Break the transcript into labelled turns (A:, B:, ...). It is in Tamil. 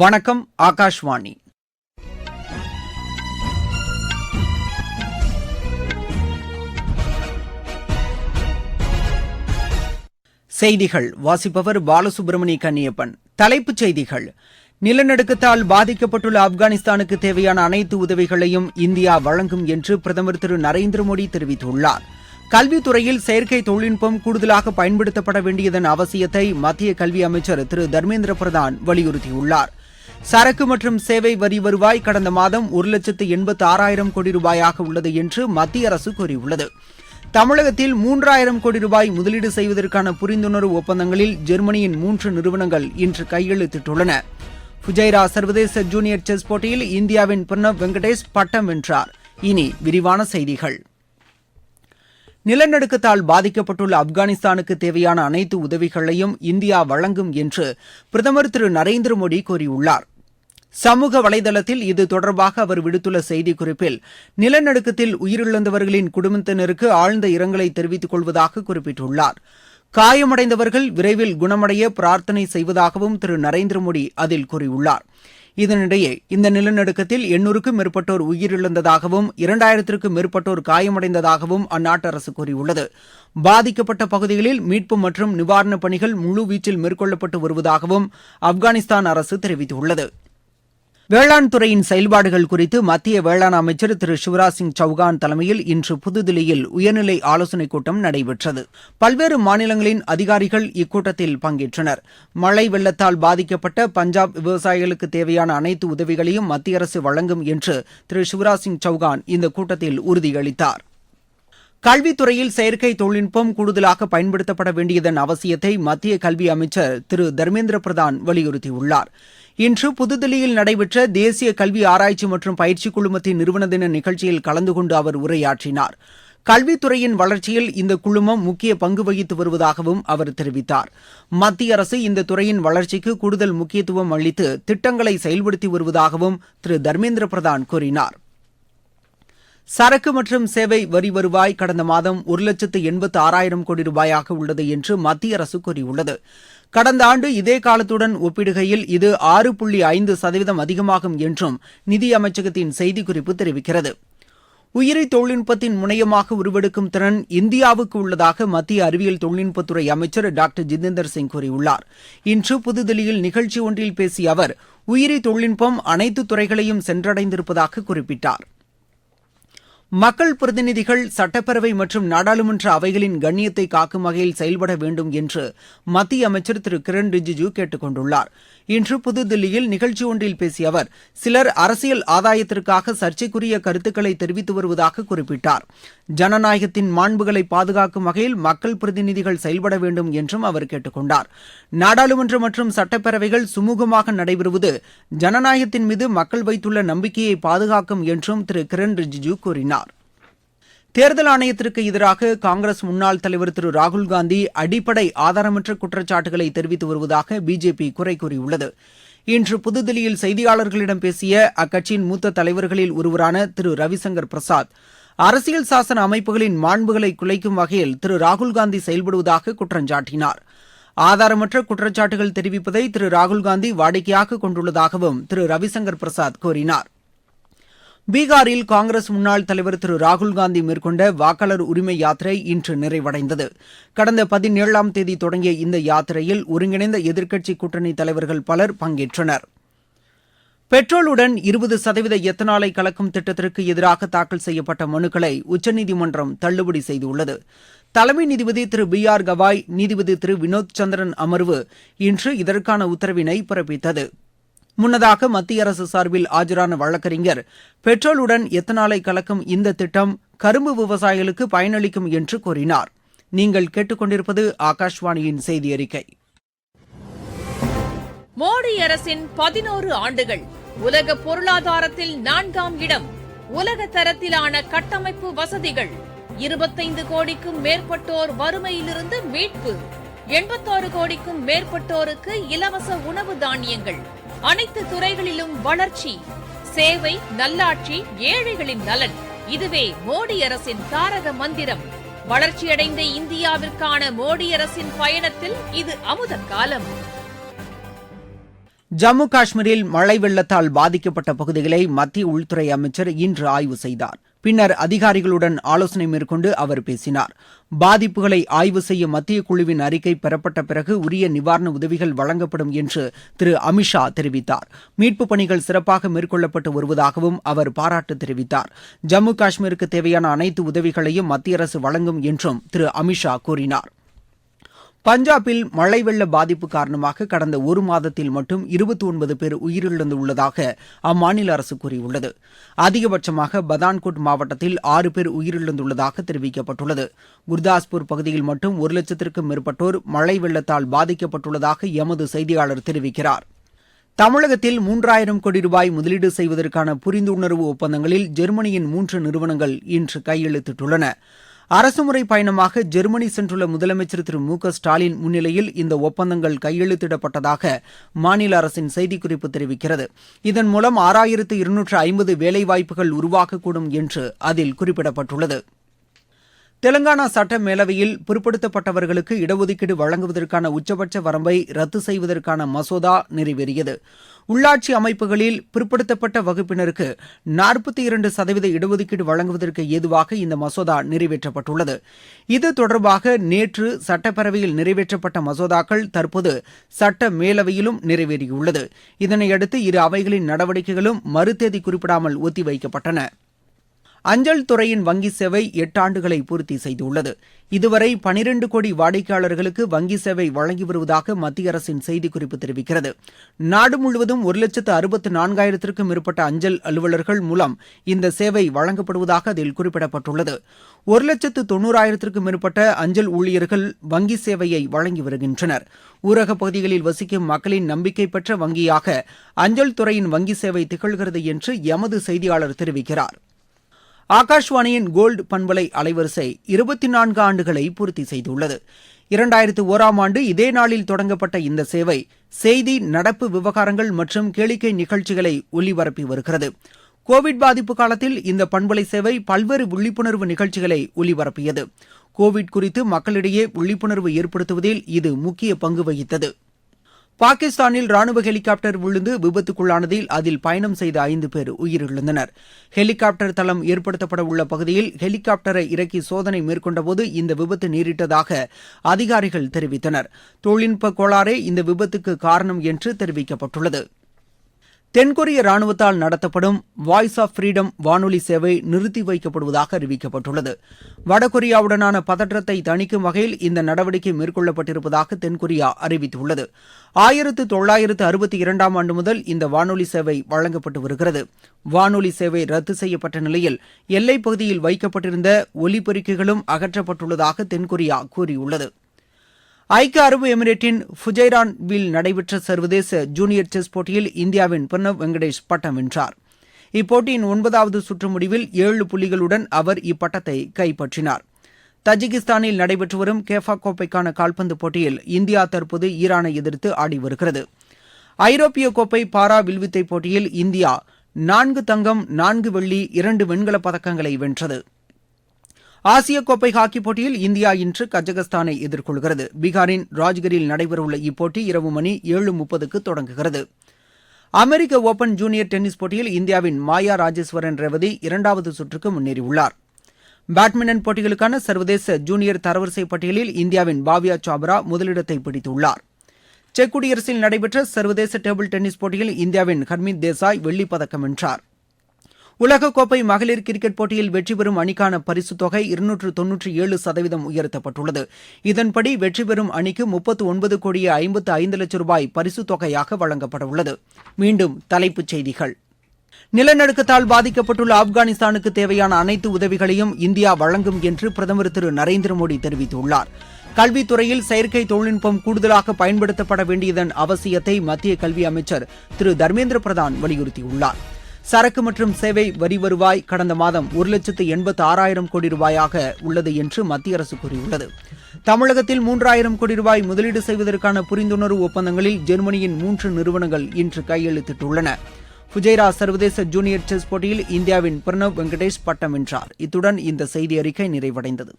A: வணக்கம் ஆகாஷ்வாணி செய்திகள் வாசிப்பவர் பாலசுப்ரமணிய கன்னியப்பன் தலைப்புச் செய்திகள் நிலநடுக்கத்தால் பாதிக்கப்பட்டுள்ள ஆப்கானிஸ்தானுக்கு தேவையான அனைத்து உதவிகளையும் இந்தியா வழங்கும் என்று பிரதமர் திரு நரேந்திர மோடி தெரிவித்துள்ளார் கல்வித்துறையில் செயற்கை தொழில்நுட்பம் கூடுதலாக பயன்படுத்தப்பட வேண்டியதன் அவசியத்தை மத்திய கல்வி அமைச்சர் திரு தர்மேந்திர பிரதான் வலியுறுத்தியுள்ளார் சரக்கு மற்றும் சேவை வரி வருவாய் கடந்த மாதம் ஒரு லட்சத்து எண்பத்து ஆறாயிரம் கோடி ரூபாயாக உள்ளது என்று மத்திய அரசு கூறியுள்ளது தமிழகத்தில் மூன்றாயிரம் கோடி ரூபாய் முதலீடு செய்வதற்கான புரிந்துணர்வு ஒப்பந்தங்களில் ஜெர்மனியின் மூன்று நிறுவனங்கள் இன்று கையெழுத்திட்டுள்ளன புஜைரா சர்வதேச ஜூனியர் செஸ் போட்டியில் இந்தியாவின் பிரணவ் வெங்கடேஷ் பட்டம் வென்றார் இனி விரிவான செய்திகள் நிலநடுக்கத்தால் பாதிக்கப்பட்டுள்ள ஆப்கானிஸ்தானுக்கு தேவையான அனைத்து உதவிகளையும் இந்தியா வழங்கும் என்று பிரதமர் திரு நரேந்திர மோடி கூறியுள்ளார் சமூக வலைதளத்தில் இது தொடர்பாக அவர் விடுத்துள்ள செய்திக்குறிப்பில் நிலநடுக்கத்தில் உயிரிழந்தவர்களின் குடும்பத்தினருக்கு ஆழ்ந்த இரங்கலை தெரிவித்துக் கொள்வதாக குறிப்பிட்டுள்ளார் காயமடைந்தவர்கள் விரைவில் குணமடைய பிரார்த்தனை செய்வதாகவும் திரு நரேந்திர மோடி அதில் கூறியுள்ளார் இதனிடையே இந்த நிலநடுக்கத்தில் எண்ணூறுக்கும் மேற்பட்டோர் உயிரிழந்ததாகவும் இரண்டாயிரத்திற்கும் மேற்பட்டோர் காயமடைந்ததாகவும் அந்நாட்டு அரசு கூறியுள்ளது பாதிக்கப்பட்ட பகுதிகளில் மீட்பு மற்றும் நிவாரணப் பணிகள் முழுவீச்சில் மேற்கொள்ளப்பட்டு வருவதாகவும் ஆப்கானிஸ்தான் அரசு தெரிவித்துள்ளது வேளாண் துறையின் செயல்பாடுகள் குறித்து மத்திய வேளாண் அமைச்சர் திரு சிவராஜ் சிங் சௌகான் தலைமையில் இன்று புதுதில்லியில் உயர்நிலை ஆலோசனைக் கூட்டம் நடைபெற்றது பல்வேறு மாநிலங்களின் அதிகாரிகள் இக்கூட்டத்தில் பங்கேற்றனர் மழை வெள்ளத்தால் பாதிக்கப்பட்ட பஞ்சாப் விவசாயிகளுக்கு தேவையான அனைத்து உதவிகளையும் மத்திய அரசு வழங்கும் என்று திரு சிவராஜ் சிங் சௌகான் இந்த கூட்டத்தில் உறுதியளித்தாா் கல்வித்துறையில் செயற்கை தொழில்நுட்பம் கூடுதலாக பயன்படுத்தப்பட வேண்டியதன் அவசியத்தை மத்திய கல்வி அமைச்சர் திரு தர்மேந்திர பிரதான் வலியுறுத்தியுள்ளார் இன்று புதுதில்லியில் நடைபெற்ற தேசிய கல்வி ஆராய்ச்சி மற்றும் பயிற்சி குழுமத்தின் நிறுவன தின நிகழ்ச்சியில் கலந்து கொண்டு அவர் உரையாற்றினார் கல்வித்துறையின் வளர்ச்சியில் இந்த குழுமம் முக்கிய பங்கு வகித்து வருவதாகவும் அவர் தெரிவித்தார் மத்திய அரசு இந்த துறையின் வளர்ச்சிக்கு கூடுதல் முக்கியத்துவம் அளித்து திட்டங்களை செயல்படுத்தி வருவதாகவும் திரு தர்மேந்திர பிரதான் கூறினாா் சரக்கு மற்றும் சேவை வரி வருவாய் கடந்த மாதம் ஒரு லட்சத்து எண்பத்து ஆறாயிரம் கோடி ரூபாயாக உள்ளது என்று மத்திய அரசு கூறியுள்ளது கடந்த ஆண்டு இதே காலத்துடன் ஒப்பிடுகையில் இது ஆறு புள்ளி ஐந்து சதவீதம் அதிகமாகும் என்றும் நிதியமைச்சகத்தின் செய்திக்குறிப்பு தெரிவிக்கிறது உயிரி தொழில்நுட்பத்தின் முனையமாக உருவெடுக்கும் திறன் இந்தியாவுக்கு உள்ளதாக மத்திய அறிவியல் தொழில்நுட்பத்துறை அமைச்சர் டாக்டர் ஜிதேந்தர் சிங் கூறியுள்ளார் இன்று புதுதில்லியில் நிகழ்ச்சி ஒன்றில் பேசிய அவர் உயிரி தொழில்நுட்பம் அனைத்து துறைகளையும் சென்றடைந்திருப்பதாக குறிப்பிட்டாா் மக்கள் பிரதிநிதிகள் சட்டப்பேரவை மற்றும் நாடாளுமன்ற அவைகளின் கண்ணியத்தை காக்கும் வகையில் செயல்பட வேண்டும் என்று மத்திய அமைச்சர் திரு கிரண் ரிஜிஜூ கேட்டுக் கொண்டுள்ளாா் இன்று புதுதில்லியில் நிகழ்ச்சி ஒன்றில் பேசிய அவர் சிலர் அரசியல் ஆதாயத்திற்காக சர்ச்சைக்குரிய கருத்துக்களை தெரிவித்து வருவதாக குறிப்பிட்டார் ஜனநாயகத்தின் மாண்புகளை பாதுகாக்கும் வகையில் மக்கள் பிரதிநிதிகள் செயல்பட வேண்டும் என்றும் அவர் கேட்டுக்கொண்டார் நாடாளுமன்ற மற்றும் சட்டப்பேரவைகள் சுமூகமாக நடைபெறுவது ஜனநாயகத்தின் மீது மக்கள் வைத்துள்ள நம்பிக்கையை பாதுகாக்கும் என்றும் திரு கிரண் ரிஜிஜூ கூறினார் தேர்தல் ஆணையத்திற்கு எதிராக காங்கிரஸ் முன்னாள் தலைவர் திரு ராகுல்காந்தி அடிப்படை ஆதாரமற்ற குற்றச்சாட்டுகளை தெரிவித்து வருவதாக பிஜேபி குறை கூறியுள்ளது இன்று புதுதில்லியில் செய்தியாளர்களிடம் பேசிய அக்கட்சியின் மூத்த தலைவர்களில் ஒருவரான திரு ரவிசங்கர் பிரசாத் அரசியல் சாசன அமைப்புகளின் மாண்புகளை குலைக்கும் வகையில் திரு ராகுல்காந்தி செயல்படுவதாக குற்றஞ்சாட்டினார் ஆதாரமற்ற குற்றச்சாட்டுகள் தெரிவிப்பதை திரு ராகுல்காந்தி வாடிக்கையாக கொண்டுள்ளதாகவும் திரு ரவிசங்கர் பிரசாத் கூறினாா் பீகாரில் காங்கிரஸ் முன்னாள் தலைவர் திரு ராகுல்காந்தி மேற்கொண்ட வாக்காளர் உரிமை யாத்திரை இன்று நிறைவடைந்தது கடந்த பதினேழாம் தேதி தொடங்கிய இந்த யாத்திரையில் ஒருங்கிணைந்த எதிர்க்கட்சி கூட்டணி தலைவர்கள் பலர் பங்கேற்றனர் பெட்ரோலுடன் இருபது சதவீத எத்தனாலை கலக்கும் திட்டத்திற்கு எதிராக தாக்கல் செய்யப்பட்ட மனுக்களை உச்சநீதிமன்றம் தள்ளுபடி செய்துள்ளது தலைமை நீதிபதி திரு பி ஆர் கவாய் நீதிபதி திரு வினோத் சந்திரன் அமர்வு இன்று இதற்கான உத்தரவினை பிறப்பித்தது முன்னதாக மத்திய அரசு சார்பில் ஆஜரான வழக்கறிஞர் பெட்ரோலுடன் எத்தனாலை கலக்கும் இந்த திட்டம் கரும்பு விவசாயிகளுக்கு பயனளிக்கும் என்று கூறினார் நீங்கள் கேட்டுக்கொண்டிருப்பது ஆகாஷ்வாணியின் செய்தி அறிக்கை
B: மோடி அரசின் பதினோரு ஆண்டுகள் உலக பொருளாதாரத்தில் நான்காம் இடம் உலக தரத்திலான கட்டமைப்பு வசதிகள் இருபத்தைந்து கோடிக்கும் மேற்பட்டோர் வறுமையிலிருந்து மீட்பு எண்பத்தோரு கோடிக்கும் மேற்பட்டோருக்கு இலவச உணவு தானியங்கள் அனைத்து துறைகளிலும் வளர்ச்சி சேவை நல்லாட்சி ஏழைகளின் நலன் இதுவே மோடி அரசின் தாரக மந்திரம் வளர்ச்சியடைந்த இந்தியாவிற்கான மோடி அரசின் பயணத்தில் இது அமுத காலம்
C: ஜம்மு காஷ்மீரில் மழை வெள்ளத்தால் பாதிக்கப்பட்ட பகுதிகளை மத்திய உள்துறை அமைச்சர் இன்று ஆய்வு செய்தார் பின்னர் அதிகாரிகளுடன் ஆலோசனை மேற்கொண்டு அவர் பேசினார் பாதிப்புகளை ஆய்வு செய்ய மத்திய குழுவின் அறிக்கை பெறப்பட்ட பிறகு உரிய நிவாரண உதவிகள் வழங்கப்படும் என்று திரு அமித்ஷா தெரிவித்தார் மீட்புப் பணிகள் சிறப்பாக மேற்கொள்ளப்பட்டு வருவதாகவும் அவர் பாராட்டு தெரிவித்தார் ஜம்மு காஷ்மீருக்கு தேவையான அனைத்து உதவிகளையும் மத்திய அரசு வழங்கும் என்றும் திரு அமித்ஷா கூறினாா் பஞ்சாபில் மழை வெள்ள பாதிப்பு காரணமாக கடந்த ஒரு மாதத்தில் மட்டும் இருபத்தி ஒன்பது பேர் உயிரிழந்துள்ளதாக அம்மாநில அரசு கூறியுள்ளது அதிகபட்சமாக பதான்கோட் மாவட்டத்தில் ஆறு பேர் உயிரிழந்துள்ளதாக தெரிவிக்கப்பட்டுள்ளது குர்தாஸ்பூர் பகுதியில் மட்டும் ஒரு லட்சத்திற்கும் மேற்பட்டோர் மழை வெள்ளத்தால் பாதிக்கப்பட்டுள்ளதாக எமது செய்தியாளர் தெரிவிக்கிறார் தமிழகத்தில் மூன்றாயிரம் கோடி ரூபாய் முதலீடு செய்வதற்கான புரிந்துணர்வு ஒப்பந்தங்களில் ஜெர்மனியின் மூன்று நிறுவனங்கள் இன்று கையெழுத்திட்டுள்ளன அரசுமுறை பயணமாக ஜெர்மனி சென்றுள்ள முதலமைச்சர் திரு மு க ஸ்டாலின் முன்னிலையில் இந்த ஒப்பந்தங்கள் கையெழுத்திடப்பட்டதாக மாநில அரசின் செய்திக்குறிப்பு தெரிவிக்கிறது இதன் மூலம் ஆறாயிரத்து இருநூற்று ஐம்பது வேலைவாய்ப்புகள் உருவாகக்கூடும் என்று அதில் குறிப்பிடப்பட்டுள்ளது தெலங்கானா சட்ட மேலவையில் பிற்படுத்தப்பட்டவர்களுக்கு இடஒதுக்கீடு வழங்குவதற்கான உச்சபட்ச வரம்பை ரத்து செய்வதற்கான மசோதா நிறைவேறியது உள்ளாட்சி அமைப்புகளில் பிற்படுத்தப்பட்ட வகுப்பினருக்கு நாற்பத்தி இரண்டு சதவீத இடஒதுக்கீடு வழங்குவதற்கு ஏதுவாக இந்த மசோதா நிறைவேற்றப்பட்டுள்ளது இது தொடர்பாக நேற்று சட்டப்பேரவையில் நிறைவேற்றப்பட்ட மசோதாக்கள் தற்போது சட்ட மேலவையிலும் நிறைவேறியுள்ளது இதனையடுத்து இரு அவைகளின் நடவடிக்கைகளும் மறுதேதி குறிப்பிடாமல் ஒத்திவைக்கப்பட்டன அஞ்சல் துறையின் வங்கி சேவை எட்டாண்டுகளை பூர்த்தி செய்துள்ளது இதுவரை பனிரண்டு கோடி வாடிக்கையாளர்களுக்கு வங்கி சேவை வழங்கி வருவதாக மத்திய அரசின் செய்திக்குறிப்பு தெரிவிக்கிறது நாடு முழுவதும் ஒரு லட்சத்து அறுபத்து நான்காயிரத்திற்கும் மேற்பட்ட அஞ்சல் அலுவலர்கள் மூலம் இந்த சேவை வழங்கப்படுவதாக அதில் குறிப்பிடப்பட்டுள்ளது ஒரு லட்சத்து தொன்னூறாயிரத்திற்கும் மேற்பட்ட அஞ்சல் ஊழியர்கள் வங்கி சேவையை வழங்கி வருகின்றனர் ஊரகப் பகுதிகளில் வசிக்கும் மக்களின் நம்பிக்கை பெற்ற வங்கியாக அஞ்சல் துறையின் வங்கி சேவை திகழ்கிறது என்று எமது செய்தியாளர் தெரிவிக்கிறாா் ஆகாஷ்வாணியின் கோல்டு பண்பலை அலைவரிசை இருபத்தி நான்கு ஆண்டுகளை பூர்த்தி செய்துள்ளது இரண்டாயிரத்து ஒராம் ஆண்டு இதே நாளில் தொடங்கப்பட்ட இந்த சேவை செய்தி நடப்பு விவகாரங்கள் மற்றும் கேளிக்கை நிகழ்ச்சிகளை ஒலிபரப்பி வருகிறது கோவிட் பாதிப்பு காலத்தில் இந்த பண்பலை சேவை பல்வேறு விழிப்புணர்வு நிகழ்ச்சிகளை ஒலிபரப்பியது கோவிட் குறித்து மக்களிடையே விழிப்புணர்வு ஏற்படுத்துவதில் இது முக்கிய பங்கு வகித்தது பாகிஸ்தானில் ராணுவ ஹெலிகாப்டர் விழுந்து விபத்துக்குள்ளானதில் அதில் பயணம் செய்த ஐந்து பேர் உயிரிழந்தனர் ஹெலிகாப்டர் தளம் ஏற்படுத்தப்பட உள்ள பகுதியில் ஹெலிகாப்டரை இறக்கி சோதனை மேற்கொண்டபோது இந்த விபத்து நேரிட்டதாக அதிகாரிகள் தெரிவித்தனர் தொழில்நுட்ப கோளாறே இந்த விபத்துக்கு காரணம் என்று தெரிவிக்கப்பட்டுள்ளது தென்கொரிய ராணுவத்தால் நடத்தப்படும் வாய்ஸ் ஆஃப் ஃப்ரீடம் வானொலி சேவை நிறுத்தி வைக்கப்படுவதாக அறிவிக்கப்பட்டுள்ளது வடகொரியாவுடனான பதற்றத்தை தணிக்கும் வகையில் இந்த நடவடிக்கை மேற்கொள்ளப்பட்டிருப்பதாக தென்கொரியா அறிவித்துள்ளது ஆயிரத்து தொள்ளாயிரத்து அறுபத்தி இரண்டாம் ஆண்டு முதல் இந்த வானொலி சேவை வழங்கப்பட்டு வருகிறது வானொலி சேவை ரத்து செய்யப்பட்ட நிலையில் எல்லைப் பகுதியில் வைக்கப்பட்டிருந்த ஒலிபெருக்கிகளும் அகற்றப்பட்டுள்ளதாக தென்கொரியா கூறியுள்ளது ஐக்கிய அரபு எமிரேட்டின் ஃபுஜைரான் வில் நடைபெற்ற சர்வதேச ஜூனியர் செஸ் போட்டியில் இந்தியாவின் பிரணவ் வெங்கடேஷ் பட்டம் வென்றார் இப்போட்டியின் ஒன்பதாவது சுற்று முடிவில் ஏழு புள்ளிகளுடன் அவர் இப்பட்டத்தை கைப்பற்றினார் தஜிகிஸ்தானில் நடைபெற்று வரும் கேஃபா கோப்பைக்கான கால்பந்து போட்டியில் இந்தியா தற்போது ஈரானை எதிர்த்து ஆடி வருகிறது ஐரோப்பிய கோப்பை பாரா வில்வித்தை போட்டியில் இந்தியா நான்கு தங்கம் நான்கு வெள்ளி இரண்டு வெண்கலப் பதக்கங்களை வென்றது ஆசிய கோப்பை ஹாக்கி போட்டியில் இந்தியா இன்று கஜகஸ்தானை எதிர்கொள்கிறது பீகாரின் ராஜ்கரில் நடைபெறவுள்ள இப்போட்டி இரவு மணி ஏழு முப்பதுக்கு தொடங்குகிறது அமெரிக்க ஒபன் ஜூனியர் டென்னிஸ் போட்டியில் இந்தியாவின் மாயா ராஜேஸ்வரன் ரேவதி இரண்டாவது சுற்றுக்கு முன்னேறியுள்ளார் பேட்மிண்டன் போட்டிகளுக்கான சர்வதேச ஜூனியர் தரவரிசை பட்டியலில் இந்தியாவின் பாவியா சாப்ரா முதலிடத்தை பிடித்துள்ளார் செக் குடியரசில் நடைபெற்ற சர்வதேச டேபிள் டென்னிஸ் போட்டியில் இந்தியாவின் ஹர்மித் தேசாய் வெள்ளிப்பதக்கம் வென்றார் உலகக்கோப்பை மகளிர் கிரிக்கெட் போட்டியில் வெற்றி பெறும் அணிக்கான பரிசுத் தொகை இருநூற்று தொன்னூற்றி ஏழு சதவீதம் உயர்த்தப்பட்டுள்ளது இதன்படி வெற்றி பெறும் அணிக்கு முப்பத்து ஒன்பது கோடியே ஐம்பத்து ஐந்து லட்சம் ரூபாய் பரிசுத் தொகையாக வழங்கப்படவுள்ளது மீண்டும் தலைப்புச் செய்திகள் நிலநடுக்கத்தால் பாதிக்கப்பட்டுள்ள ஆப்கானிஸ்தானுக்கு தேவையான அனைத்து உதவிகளையும் இந்தியா வழங்கும் என்று பிரதமர் திரு நரேந்திர மோடி தெரிவித்துள்ளார் கல்வித்துறையில் செயற்கை தொழில்நுட்பம் கூடுதலாக பயன்படுத்தப்பட வேண்டியதன் அவசியத்தை மத்திய கல்வி அமைச்சர் திரு தர்மேந்திர பிரதான் வலியுறுத்தியுள்ளாா் சரக்கு மற்றும் சேவை வரி வருவாய் கடந்த மாதம் ஒரு லட்சத்து எண்பத்து ஆறாயிரம் கோடி ரூபாயாக உள்ளது என்று மத்திய அரசு கூறியுள்ளது தமிழகத்தில் மூன்றாயிரம் கோடி ரூபாய் முதலீடு செய்வதற்கான புரிந்துணர்வு ஒப்பந்தங்களில் ஜெர்மனியின் மூன்று நிறுவனங்கள் இன்று கையெழுத்திட்டுள்ளன புஜைரா சர்வதேச ஜூனியர் செஸ் போட்டியில் இந்தியாவின் பிரணவ் வெங்கடேஷ் பட்டம் வென்றார் இத்துடன் இந்த செய்தி அறிக்கை நிறைவடைந்தது